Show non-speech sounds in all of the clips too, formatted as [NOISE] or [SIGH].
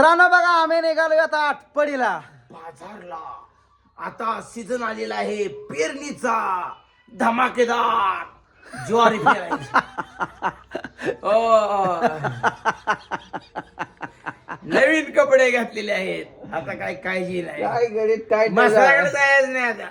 मित्रांनो बघा आम्ही निघालो आता आठपडीला बाजारला. आता सीझन आलेला आहे पेरणीचा धमाकेदार. ज्वारी पेरायची [LAUGHS] हो. नवीन कपडे घातलेले आहेत. आता काय काळजी नाही. काय गडीत काय जायचं नाही आता.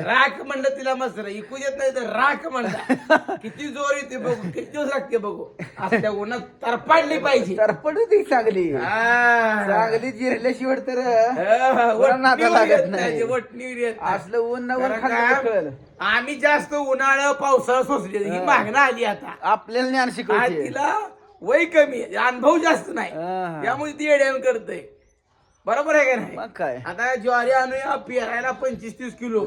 राख म्हणलं तिला मसर इकू देत नाही तर राख म्हणला किती जोर येते बघू किती दिवस लागते बघू आज त्या उन्हात तर पाडली पाहिजे तर पडू ती चांगली हा. चांगली जिरल्याशिवाय तर हा, कोणाला लागत येत नाही. नाही, वटणीवर येत नाही. असलं ऊन नवर कारण खाल्लं का? कळलं. आम्ही जास्त उन्हाळा पावसाळा सोसले ही. मागणं आली आता आपल्याला ज्ञान आज शिकवायचे तिला वय कमी आहे, अनुभव जास्त नाही हा. त्यामुळे ती येड्यान करतय बरोबर आहे का नाही? मग काय? आता ज्वारी आणूया पेरायला पंचवीस तीस किलो.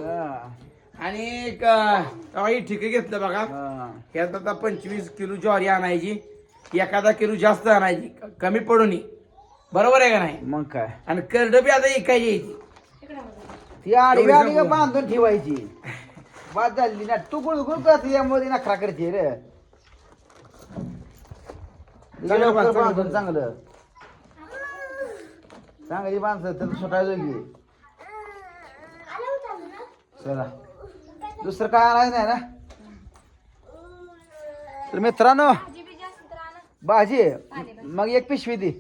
आणि एक अं, हे ठिके घेतलं बघा. हा. ह्यात आता पंचवीस किलो ज्वारी आणायची. एखादा किलो जास्त आणायची. क- कमी पडू नये. बरोबर आहे का नाही? मग काय? आणि करड बी आता ऐकायची यायची ती आडवी आडवी. बांधून ठेवायची? बाद झाली ना. तू गुळगुळ करते त्यामुळे नखरा करते रे. लवकर बांधून बांध. चांगलं. चांगली बांधत तर सुटायला की. चला. दुसरं काय आणायचं नाही ना? तर मित्रांनो भाजी मग एक पिशवी दे.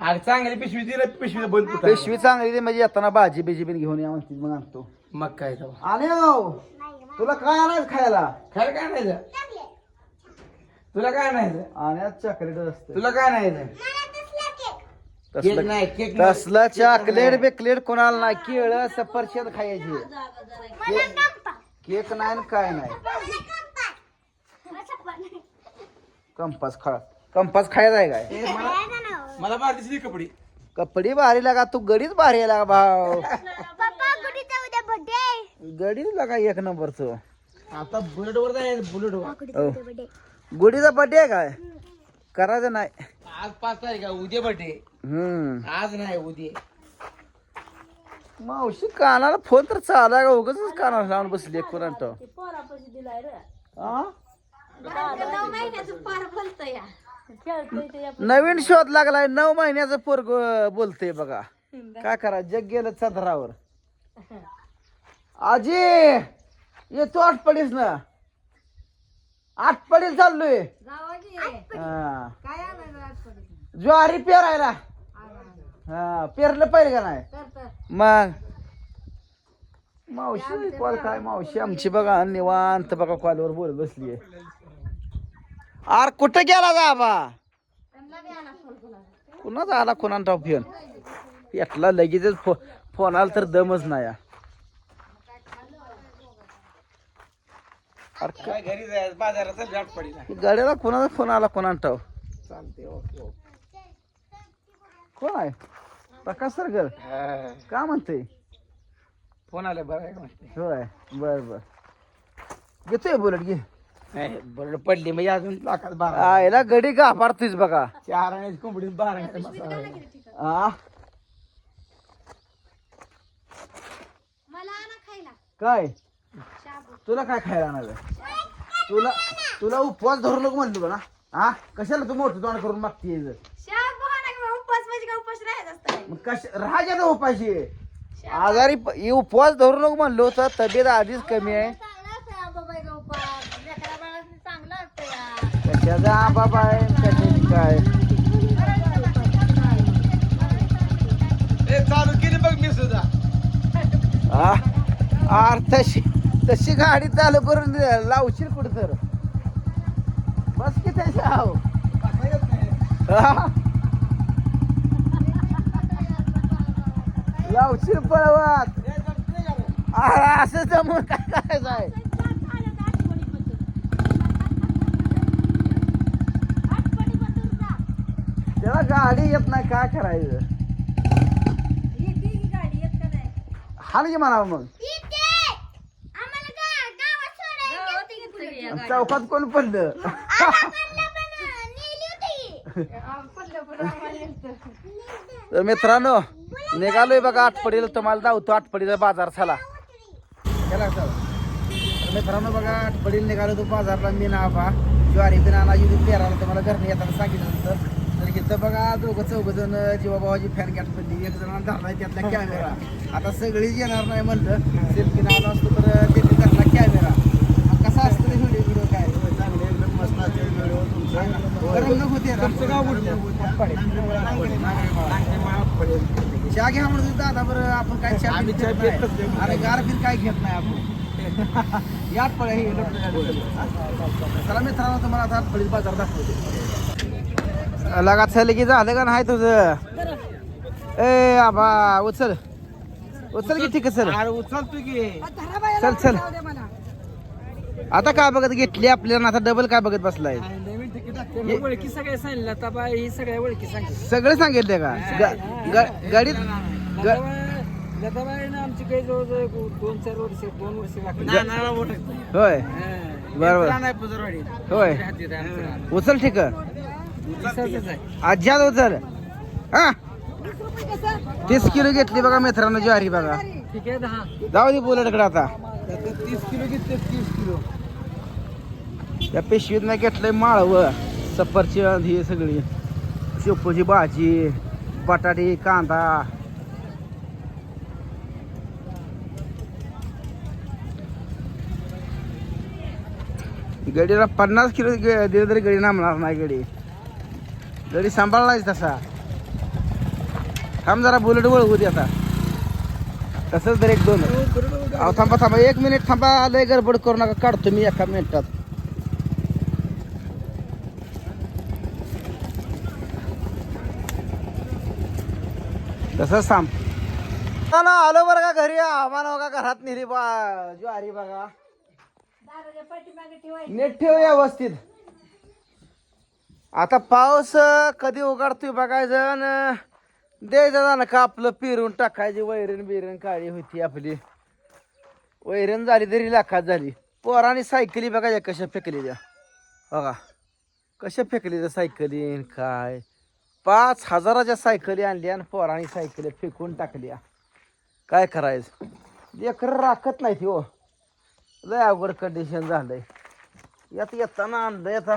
आग चांगली पिशवी दिली पिशवी बंद. पिशवी चांगली दे म्हणजे येताना भाजी बिजी बिन घेऊन या म्हणते मग आणतो. मग काय. आणि हो, तुला काय आणायचं खायला? खरं काय नाही तुला काय नाही आणि चॉकलेट असतं तुला काय नाही केक तसलं नाही केक नाही. तसलं चॉकलेट बिकलेट कोणाला नाही केळ सफरचंद खायची. केक नाही काय नाही. कंपास खा कंपास खायचा आहे काय? ए, मला मला बाहेर दिसली कपडी. कपडे भारी लागा तू गडीच भारी लागा भाऊ. गडीच लागा एक नंबरच. आता बुलेट वर बुलेट वर गुडीचा बड्डे. आहे काय? करायचं नाही. आज पाच तारीख आहे उद्या बर्थडे हम्म. आज नाही उद्या. मावशी कानाला फोन तर चाला का? उगाच कानाला लावून बसली कोणाला नवीन शोध लागलाय नऊ महिन्याचं पोरग बोलतय बघा. काय करा जग गेलं चंद्रावर. आजी येतो आठपडीस ना. आठपडीस चाललोय. हा. ज्वारी पेरायला. हा पेरलं पाहिजे का नाही? मग? मावशी कॉल काय मावशी? आमची बघा निवांत बघा कॉलवर बोलत बसलीये. आर कुठं गेला जाबा कुणाचा आला कोणाचा फोन? यातला लगेचच फो फोन आला तर दमच नाही अरे काय घरी जायचं? बाजारात चल गाठ गाड्याला कोणाचा फोन आला कोणाचा? चालते ओके ओके. कोण आहे? प्रकाश सरगर हा. का म्हणते फोन आले बरं आहे का म्हणते होय बर बर. घेतोय बुलेट घे. नाही बरं पडली म्हणजे अजून लाखात बारा. आयला गडी गाभारतीस बघा. चार कोंबडी बारा आणि मसाला आहे. आ? काय? तुला काय खायला आणायचं तुला तुला उपवास धरू नको म्हणलो का ना हा कशाला तू मोठं तोंड करून मागते मग कश राजा ना उपाशी आजारी प- हे उपवास धरू नको म्हणलो तर तब्येत आधीच कमी आहे. कशाचा हा बाबा आहे कशाची काय. ए, चालू केली बघ मी सुद्धा. आ आर तशी तशी गाडी चालू करून दे- लावशील कुठं तर. बस की त्याच्या आहो. हा? लावशील पळवात. अरे असं जमून काय करायचं आहे? त्याला गाडी येत नाही काय करायचं? हाल की म्हणावं मग. चौकात कोण पडलं? तर मित्रांनो निघालोय बघा आठपडीला तुम्हाला जाऊतो आठपडीचा बाजार झाला. गेला मित्रांनो बघा आठपडीला निघालो तो बाजारला मी ना बा. ज्वारी बिन आणा युरी पेराला तुम्हाला घरने येताना सांगितलं होतं. तर इथं बघा दोघं चौघ जण जीवाभावाची फॅन गॅट पडली एक जण धरलाय त्यातला कॅमेरा आता सगळीच येणार नाही म्हणलं. सेल्फी नावला असतो तर त्यांनी धरला कॅमेरा कसा असतं रे व्हिडिओ व्हिडिओ काय? चांगले एकदम मस्त होते तुमचं गाव चहा घ्या म्हणून दादा बरं आपण काय चहा आम्ही पित चहा. पितच नाही. अरे गार बिर काय घेत नाही आपण. [LAUGHS] या फळ हे चला मित्रांनो तुम्हाला आता फळीत बाजार दाखवतो. लगात झालं की झालं का नाही तुझं? ए आबा उचल. उचल की ठीक चल. अरे उचलतो की. चल चल. आता काय बघत घेतली आपल्याला आता डबल काय बघत बसलाय? तिकीट ओळखी सगळ्या सांगितलं आता बाय ही सगळ्या ओळखी सांगितलं सगळे सांगितले का? ग- ग- गाडीत ग- लताबाईनं आमची काही जवळजवळ एक दोन चार वर्ष दोन वर्ष नानाला ओळखत होय. बरोबर. नाही पुजरवाडी. होय. उचल ठीक. आज्यात उचल. हा. तीस किलो घेतली बघा मित्रांनो ज्वारी बघा. ठीक आहे दहा. जाऊ दे बुलेटकडे आता तीस किलो घेतले तीस किलो. त्या पिशवीत नाही घेतलंय माळव सफरचंद ही सगळी. शेपूची भाजी बटाटे कांदा. गडीला पन्नास किलो दिलं तरी गडी नामणार नाही गडी. गडी सांभाळलाच तसा. थांब जरा बुलेट वळवू दे आता. तसंच तर एक दोन. अहो थांबा थांबा. एक मिनिट थांबा. लय गडबड करू नका. काढतो मी एका मिनिटात. तसंच थांब. ना, ना आलो बरं का घरी. आम्हाला बघा घरात नेली बा. ज्वारी बघा. नीट ठेव व्यवस्थित. आता पाऊस कधी उघडतोय बघायचं अन द्यायचं ना का आपलं पिरून टाकायची वैरण बिरण काळी होती आपली. वैरण झाली तरी लाखात झाली. पोराने सायकली बघायच्या कशा फेकली बघा. कशा फेकली सायकलीन काय. पाच हजाराच्या सायकली आणल्या आणि पोराणी सायकली फेकून टाकल्या काय करायचं? लेकर राखत नाही ती हो. लय अवघड कंडिशन झालंय. यात येताना आणलंय आता.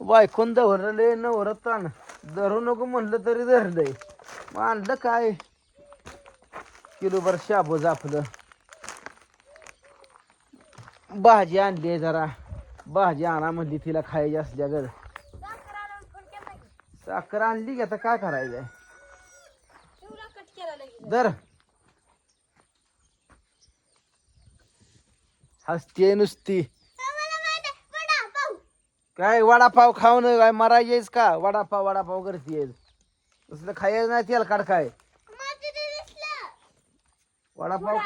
बायकून धरलंय नवरत आण धरू नको म्हणलं तरी धरलंय. मग आणलं काय? किलोभर शाबूज आपलं भाजी आणली जरा. भाजी आणा म्हणली तिला खायची असल्या साखर आणली की आता काय करायचंय? दर. हसते नुसती. काय वडापाव खाऊन काय मरायचेस का? वडापाव वडापाव करतेस तसलं खायचं नाही तेल काढ काय? वडापाव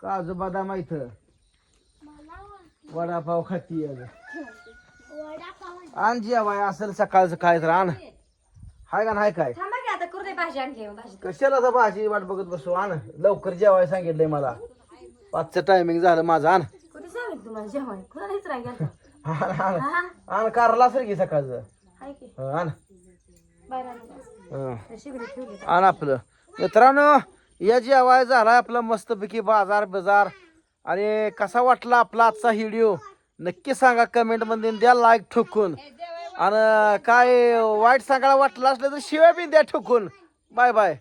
काजू बदाम इथं. वडापाव खाती आण जेवाय असेल सकाळचं काय तर आण. हाय का नाही काय? थांबा की आता करू दे भाजी आणली भाजी. कशाला तर भाजी वाट बघत बसू? आण. लवकर जेवाय सांगितलंय मला. पाचचं टायमिंग झालं माझं. आण. कुठे सांगितलं तुम्हाला जेवण कुणालाच राहिलं आण आण. हा? आण कारला असेल की सकाळचं? हाय की. हं, आण. बाहेर आणलं. हं. शिगडी ठेवली आण आपलं. मित्रांनो या जेवाय झाला आपला मस्तपैकी बाजार बाजार. आणि कसा वाटला आपला आजचा व्हिडिओ? नक्की सांगा कमेंटमध्ये द्या लाईक ठोकून. आणि काय वाईट सांगायला वाटलं असलं तर शिवाय बी द्या ठोकून. Bye bye